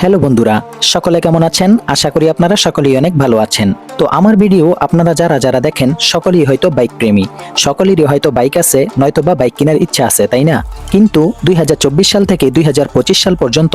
Hello বন্ধুরা সকলে কেমন আছেন? আশা করি আপনারা সকলেই অনেক ভালো আছেন। তো আমার ভিডিও আপনারা যারা যারা দেখেন, সকলেই হয়তো বাইক প্রেমী। সকলেরই হয়তো বাইক আছে নয়তো বা বাইক কেনার ইচ্ছা আছে, তাই না? কিন্তু দুই হাজার চব্বিশ সাল থেকে দুই হাজার পঁচিশ সাল পর্যন্ত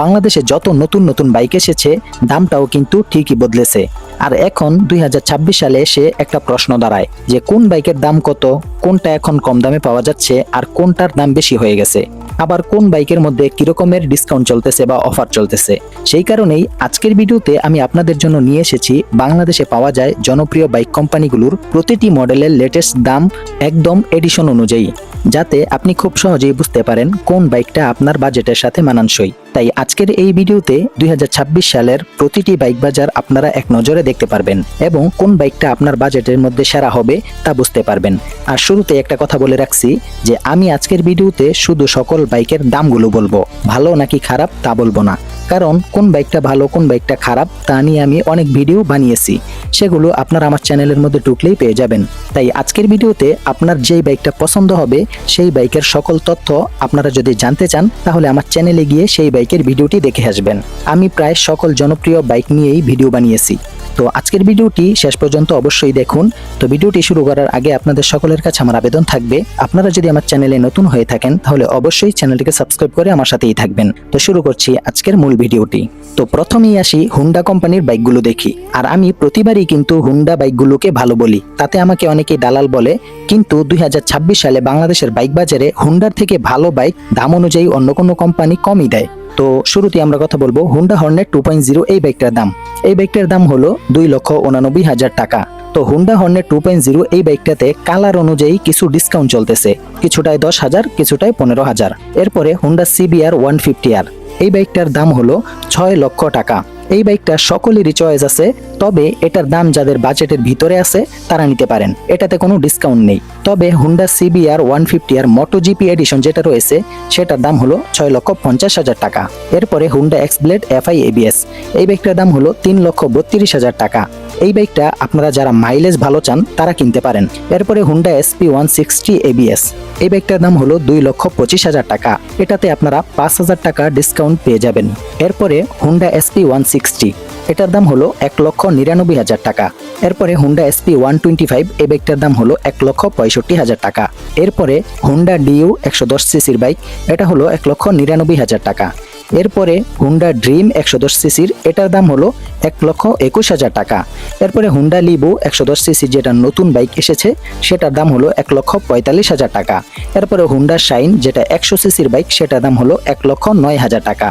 বাংলাদেশে যত নতুন নতুন বাইক এসেছে, দামটাও কিন্তু ঠিকই বদলেছে। আর এখন দুই হাজার ছাব্বিশ সালে এসে একটা প্রশ্ন দাঁড়ায় যে, কোন বাইকের দাম কত, কোনটা এখন কম দামে পাওয়া যাচ্ছে, আর কোনটার দাম বেশি হয়ে গেছে? আবার কোন বাইকের মধ্যে কিরকমের ডিসকাউন্ট চলতেছে বা অফার চলতেছে? সেই কারণেই আজকের ভিডিওতে আমি আপনাদের জন্য নিয়ে এসেছি বাংলাদেশে পাওয়া যায় জনপ্রিয় বাইক কোম্পানিগুলোর প্রতিটি মডেলের লেটেস্ট দাম একদম এডিশন অনুযায়ী, যাতে আপনি খুব সহজেই বুঝতে পারেন কোন বাইকটা আপনার বাজেটের সাথে মানানসই। তাই আজকের এই ভিডিওতে দুই হাজার ছাব্বিশ সালের প্রতিটি বাইক বাজার আপনারা এক নজরে দেখতে পারবেন এবং কোন বাইকটা আপনার বাজেটের মধ্যে সেরা হবে তা বুঝতে পারবেন। আর শুরুতে একটা কথা বলে রাখছি যে আমি আজকের ভিডিওতে শুধু সকল বাইকের দামগুলো বলব, ভালো নাকি খারাপ তা বলব না। কারণ কোন বাইকটা ভালো, কোন বাইকটা খারাপ, তা নিয়ে আমি অনেক ভিডিও বানিয়েছি। সেগুলো আপনারা আমার চ্যানেলের মধ্যে ঢুকলেই পেয়ে যাবেন। তাই আজকের ভিডিওতে আপনার যেই বাইকটা পছন্দ হবে, সেই বাইকের সকল তথ্য আপনারা যদি জানতে চান, তাহলে আমার চ্যানেলে গিয়ে সেই বাইকের ভিডিওটি দেখে আসবেন। আমি প্রায় সকল জনপ্রিয় বাইক নিয়েই ভিডিও বানিয়েছি। তো আজকের ভিডিওটি শেষ পর্যন্ত অবশ্যই দেখুন। তো ভিডিওটি শুরু করার আগে আপনাদের সকলের কাছে আমার আবেদন থাকবে, আপনারা যদি আমার চ্যানেলে নতুন হয়ে থাকেন, তাহলে অবশ্যই চ্যানেলটিকে সাবস্ক্রাইব করে আমার সাথেই থাকবেন। তো শুরু করছি আজকের মূল ভিডিওটি। তো প্রথমেই আসি হুন্ডা কোম্পানির বাইকগুলো দেখি। আর আমি প্রতিবারই কিন্তু হুন্ডা বাইকগুলোকে ভালো বলি। তাতে আমাকে অনেকেই দালাল বলে, কিন্তু দুই হাজার ছাব্বিশ সালে বাংলাদেশের বাইক বাজারে হুন্ডার থেকে ভালো বাইক দাম অনুযায়ী অন্য কোনো কোম্পানি কমই দেয়। তো শুরুতে আমরা কথা বলব Honda Hornet two point zero এই বাইকটার দাম। এই বাইকটার দাম হলো দুই লক্ষ উনানব্বই হাজার টাকা। তো Honda Hornet two point zero এই বাইকটাতে কালার অনুযায়ী কিছু ডিসকাউন্ট চলতেছে। কিছুটায় দশ হাজার, কিছুটায় পনেরো হাজার। এরপরে Honda CBR one fifty R. এই বাইকটার দাম হলো ছয় লক্ষ টাকা। এই বাইকটা সকলেরই চয়েস আছে, তবে এটার দাম যাদের বাজেটের ভিতরে আছে, তারা নিতে পারেন। এটাতে কোনো ডিসকাউন্ট নেই। তবে Honda CBR one fifty R Moto GP edition যেটা রয়েছে, সেটার দাম হলো ছয় লক্ষ পঞ্চাশ হাজার টাকা। এরপরে হুন্ডা এক্সব্লেড এফআই এবিএস এই বাইকটার দাম হলো তিন লক্ষ বত্রিশ হাজার টাকা। এই বাইকটা আপনারা যারা মাইলেজ ভালো চান, তারা কিনতে পারেন। এরপরে Honda SP one sixty ABS এই বাইকটার দাম হলো দুই লক্ষ পঁচিশ হাজার টাকা। এটাতে আপনারা পাঁচ হাজার টাকা ডিসকাউন্ট পেয়ে যাবেন। এরপরে হুন্ডা এসপি ওয়ান সিক্সটি এটার দাম হলো এক লক্ষ নিরানব্বই হাজার টাকা। এরপরে Honda SP one twenty five এই বাইকটার দাম হলো এক লক্ষ পঁয়ষট্টি হাজার টাকা। এরপরে হুন্ডা ডিউ একশো দশ সিসির বাইক, এটা হলো এক লক্ষ নিরানব্বই হাজার টাকা। এরপরে হুন্ডা ড্রিম একশো দশ সিসির এটার দাম হলো এক লক্ষ একুশ হাজার টাকা। এরপরে হুন্ডা লিবো একশো দশ সিসির যেটা নতুন বাইক এসেছে, সেটার দাম হলো এক লক্ষ পঁয়তাল্লিশ হাজার টাকা। এরপরে হুন্ডা শাইন যেটা একশো সিসির বাইক, সেটার দাম হলো এক লক্ষ নয় হাজার টাকা।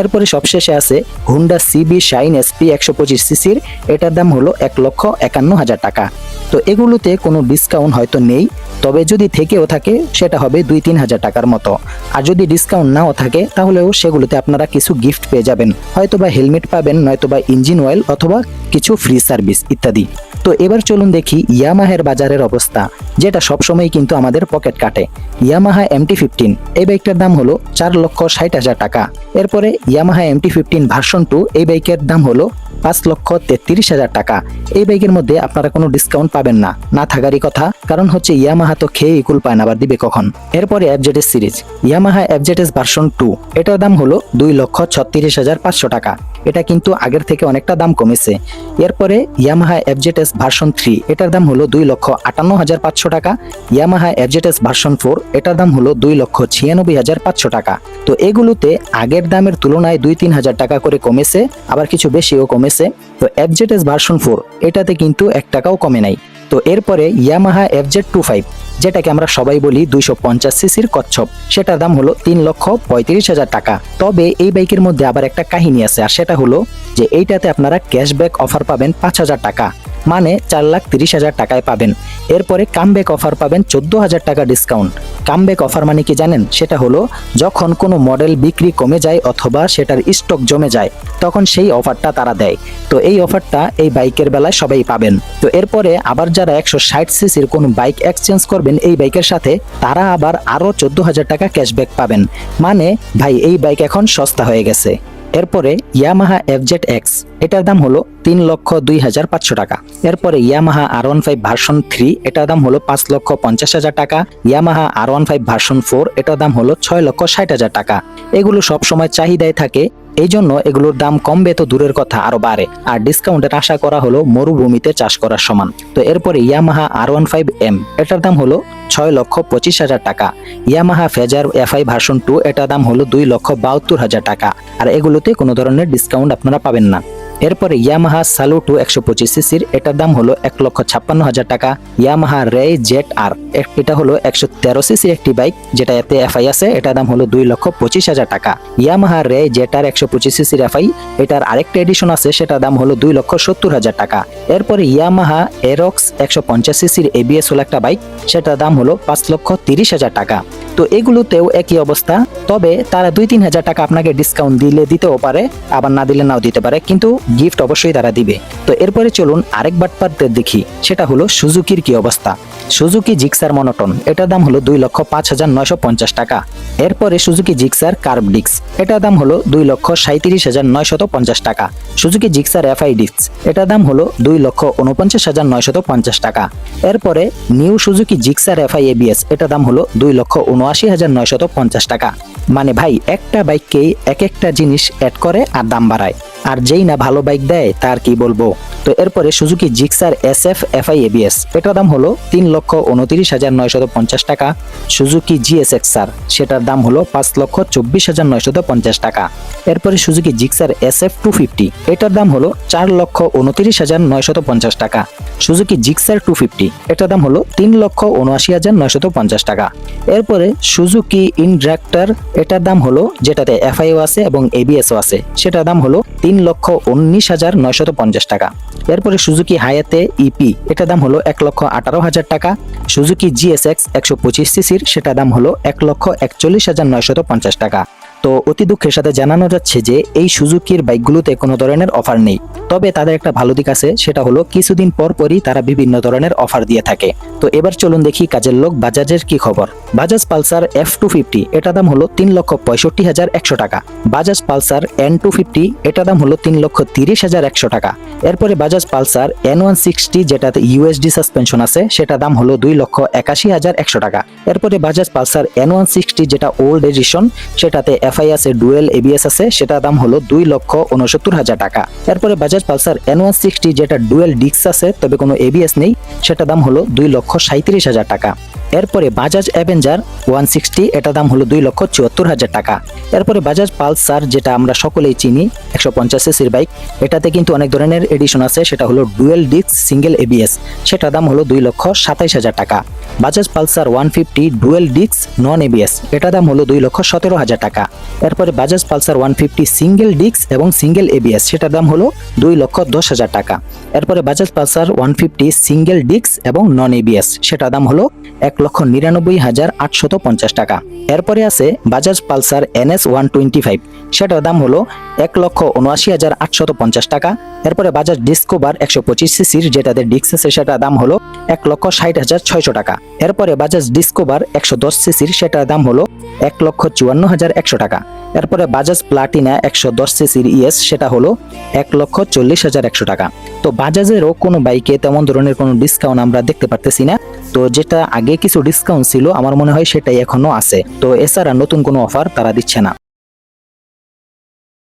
এরপরে সবশেষে আছে হুন্ডা সিবি শাইন এসপি একশো পঁচিশ সিসির এটার দাম হলো এক লক্ষ একান্ন হাজার টাকা। তো এগুলোতে কোনো ডিসকাউন্ট হয়তো নেই, তবে যদি থেকেও থাকে, সেটা হবে দুই তিন হাজার টাকার মতো। আর যদি ডিসকাউন্ট নাও থাকে, তাহলেও সেগুলোতে আপনারা কিছু গিফট পেয়ে যাবেন। হয়তোবা হেলমেট পাবেন, নয়তোবা ইঞ্জিন অয়েল অথবা কিছু ফ্রি সার্ভিস ইত্যাদি। তো এবার চলুন দেখি ইয়ামাহের বাজারের অবস্থা, যেটা সবসময় কিন্তু আমাদের পকেট কাটে। ইয়ামাহা এমটি ফিফটিন, এই বাইকটার দাম হলো চার লক্ষ ষাট হাজার টাকা। এরপরে Yamaha MT fifteen version two, এই বাইকের দাম হলো পাঁচ লক্ষ তেত্রিশ হাজার টাকা। এই বাইকের মধ্যে আপনারা কোনো ডিসকাউন্ট পাবেন না না থাকারই কথা, কারণ হচ্ছে ইয়ামাহা তো খেয়ে ইকুল পায় না, আবার দিবে কখন? এরপরে অ্যাবজেটেস সিরিজ, ইয়ামাহা অ্যাবজেটেস ভার্সন টু, এটার দাম হলো দুই লক্ষ ছত্রিশ হাজার পাঁচশো টাকা। এটা কিন্তু আগের থেকে অনেকটা দাম কমেছে। এরপরে ইয়ামাহা এফজেটেস ভার্সন থ্রি, এটার দাম হলো দুই লক্ষ আটান্ন হাজার পাঁচশো টাকা। ইয়ামাহা এফজেটেস ভার্সন ফোর, এটার দাম হলো দুই লক্ষ ছিয়ানব্বই হাজার পাঁচশো টাকা। তো এগুলোতে আগের দামের তুলনায় দুই তিন হাজার টাকা করে কমেছে, আবার কিছু বেশিও কমেছে। তো এফজেটেস ভার্সন ফোর, এটাতে কিন্তু এক টাকাও কমে নাই। তো এরপরে Yamaha F Z two five যেটাকে আমরা সবাই বলি দুইশো পঞ্চাশ সিসির কচ্ছপ। সেটার দাম হলো তিন লক্ষ পঁয়ত্রিশ হাজার টাকা। তবে এই বাইকের মধ্যে আবার একটা কাহিনী আছে, আর সেটা হলো যে এইটাতে আপনারা ক্যাশব্যাক অফার পাবেন পাঁচ হাজার টাকা মানে চার লাখ তিরিশ হাজার টাকায় পাবেন। এরপরে কামব্যাক অফার পাবেন চোদ্দ হাজার টাকা ডিসকাউন্ট কামব্যাক অফার মানে কি জানেন? সেটা হলো, যখন কোনো মডেল বিক্রি কমে যায় অথবা সেটার স্টক জমে যায়, তখন সেই অফারটা তারা দেয়। তো এই অফারটা এই বাইকের বেলায় সবাই পাবেন। তো এরপরে আবার যারা একশো ষাট সিসির কোনো বাইক এক্সচেঞ্জ করবেন এই বাইকের সাথে, তারা আবার আরও চোদ্দ হাজার টাকা ক্যাশব্যাক পাবেন। মানে ভাই, এই বাইক এখন সস্তা হয়ে গেছে। এরপরে ইয়ামাহা এফ জেড এক্স, এটার দাম হলো তিন লক্ষ দুই হাজার পাঁচশো টাকা। এরপরে Yamaha R one five version three, এটার দাম হলো পাঁচ লক্ষ পঞ্চাশ হাজার টাকা। Yamaha R one five version four, এটার দাম হলো ছয় লক্ষ ষাট হাজার টাকা। এগুলো সবসময় চাহিদায় থাকে এই জন্য এগুলোর দাম কমবে তো দূরের কথা, আরও বাড়ে। আর ডিসকাউন্টের আশা করা হলো মরুভূমিতে চাষ করার সমান। তো এরপরে Yamaha R one five M, এটার দাম হলো ছয় লক্ষ পঁচিশ হাজার টাকা। Yamaha Fazer FI version two, এটার দাম হলো দুই লক্ষ বাহাত্তর হাজার টাকা। আর এগুলোতে কোনো ধরনের ডিসকাউন্ট আপনারা পাবেন না। এরপরে ইয়ামাহা সালু টু একশো পঁচিশ সিসির, এটার দাম হলো এক লক্ষ ছাপ্পান্ন হাজার টাকা। ইয়ামাহা রে জেট আর এটা হলো একশো তেরো সিসির একটি বাইক, যেটা এতে এফআই আছে, এটার দাম হলো দুই লক্ষ পঁচিশ হাজার টাকা। ইয়ামাহা রে জেট আর একশো পঁচিশ সিসির এফআই, এটার আরেকটা এডিশন আছে, সেটার দাম হলো দুই লক্ষ সত্তর হাজার টাকা। এরপরে ইয়ামাহা এরক্স একশো পঞ্চাশ সিসির এবিএস হলো একটা বাইক, সেটার দাম হলো পাঁচ লক্ষ তিরিশ হাজার টাকা। তো এগুলোতেও একই অবস্থা, তবে তারা দুই তিন হাজার টাকা আপনাকে ডিসকাউন্ট দিলে দিতেও পারে, আবার না দিলে নাও দিতে পারে, কিন্তু গিফট অবশ্যই তারা দিবে। তো এরপরে চলুন আরেক বাটপারদের দেখি, সেটা হলো সুজুকির কি অবস্থা? সুজুকি জিক্সার মনোটন, এটার দাম হলো দুই লক্ষ পাঁচ হাজার নয়শো পঞ্চাশ টাকা। এরপরে সুজুকি জিক্সার কার্ভ ডিক্স এটার দাম হলো দুই লক্ষ সাঁত্রিশ হাজার নয়শত পঞ্চাশ টাকা। সুজুকি জিক্সার এফআই ডিক্স এটার দাম হলো দুই লক্ষ উনপঞ্চাশ হাজার নয়শত পঞ্চাশ টাকা। এরপরে new Suzuki Gixxer FI ABS, এটার দাম হলো দুই লক্ষ উনআশি হাজার নয়শত পঞ্চাশ টাকা। মানে ভাই, একটা বাইককেই এক একটা জিনিস অ্যাড করে আর দাম বাড়ায়। আর যেই না ভালো বাইক দেয়, তার কি বলব? তো এরপরে Suzuki Gixxer S F FI ABS এটার দাম হলো তিন লক্ষ উনত্রিশ হাজার নয়শত পঞ্চাশ টাকা। সুজুকি জিএসএক্স আর সেটার দাম হলো পাঁচ লক্ষ চব্বিশ হাজার নয়শত পঞ্চাশ টাকা। এরপরে Suzuki Gixxer S F two fifty এটার দাম হলো চার লক্ষ উনত্রিশ হাজার নয়শত পঞ্চাশ টাকা। সুজুকি জিক্সার টু ফিফটি এটার দাম হলো তিন লক্ষ উনআশি হাজার নয়শত পঞ্চাশ টাকা। এরপরে সুজুকি ইনড্রাক্টর এটার দাম হলো যেটাতে এফআইও আছে এবং এবিএসও আছে, সেটার দাম হলো তিন লক্ষ উনিশ হাজার নয়শত পঞ্চাশ টাকা। এরপরে সুজুকি হায়াতে ইপি এটা দাম হলো এক লক্ষ আঠারো হাজার টাকা। সুজুকি জিএসএক্স একশো পঁচিশ সিসির, সেটা দাম হলো এক লক্ষ একচল্লিশ হাজার নয়শত পঞ্চাশ টাকা। তো অতি দুঃখের সাথে জানানো যাচ্ছে যে এই সুজুকির বাইকগুলোতে কোনো ধরনের অফার নেই। তবে তাদের একটা ভালো দিক আছে, সেটা হলো কিছুদিন পর পরই তারা বিভিন্ন ধরনের অফার দিয়ে থাকে। তো এবার চলুন দেখি কাজের লোক বাজাজের কি খবর। Bajaj Pulsar F two fifty এটা দাম হলো তিন লক্ষ পঁয়ষট্টি হাজার একশো টাকা। Bajaj Pulsar N two fifty এটা দাম হলো তিন লক্ষ তিরিশ হাজার একশো টাকা। এরপরে Bajaj Pulsar N one sixty যেটাতে ইউএসডি সাসপেনশন আছে, সেটা দাম হলো দুই লক্ষ একাশি হাজার একশো টাকা। এরপরে Bajaj Pulsar N one sixty যেটা ওল্ড এডিশন সেটাতে এফআই আছে ডুয়েল এবিএস আছে, সেটা দাম হলো দুই লক্ষ উনসত্তর হাজার টাকা। এরপরে Bajaj Pulsar N one sixty যেটা ডুয়েল ডিক্স আছে, তবে কোনো এবিএস নেই, সেটা দাম হলো দুই লক্ষ সাঁত্রিশ হাজার টাকা। এরপরে বাজাজ অ্যাভেঞ্জার ওয়ান সিক্সটি এটা দাম হলো দুই লক্ষ চুয়াত্তর হাজার টাকা। এরপরে বাজাজ পালসার যেটা আমরা সকলেই চিনি, একশো পঞ্চাশ সিসির বাইক, এটাতে কিন্তু অনেক ধরনের এডিশন আছে, সেটা হলো ডুয়েল ডিস্ক সিঙ্গেল এবিএস সেটা দাম হলো দুই লক্ষ সাতাইশ হাজার টাকা। Bajaj Pulsar one fifty dual disc non ABS এটা দাম হলো দুই লক্ষ সতেরো হাজার টাকা। এরপরে Bajaj Pulsar one fifty single disc এবং সিঙ্গেল এবিএস সেটার দাম হলো দুই লক্ষ দশ হাজার টাকা। এরপরে Bajaj Pulsar one fifty single disc এবং নন এবিএস সেটার দাম হলো এক লক্ষ নিরানব্বই হাজার আটশত পঞ্চাশ টাকা। এরপরে আছে Bajaj Pulsar NS one twenty five সেটার দাম হলো এক লক্ষ উনআশি হাজার আটশত পঞ্চাশ টাকা। এরপরে বাজাজ ডিসকোভার একশো পঁচিশ সিসির, যেটাতে ডিস্ক আছে, সেটার দাম হলো এক লক্ষ ষাট হাজার ছয়শো টাকা। এরপরে বাজাজ ডিসকোভার একশো দশ সিসির, সেটার দাম হলো এক লক্ষ চুয়ান্ন হাজার একশো টাকা। এরপরে বাজাজ প্লাটিনা একশো দশ সিসির ইএস সেটা হলো এক লক্ষ চল্লিশ হাজার একশো টাকা। তো বাজাজেরও কোনো বাইকে তেমন ধরনের কোনো ডিসকাউন্ট আমরা দেখতে পারতেছি না। তো যেটা আগে কিছু ডিসকাউন্ট ছিল, আমার মনে হয় সেটাই এখনও আছে। তো এছাড়া নতুন কোনো অফার তারা দিচ্ছে না।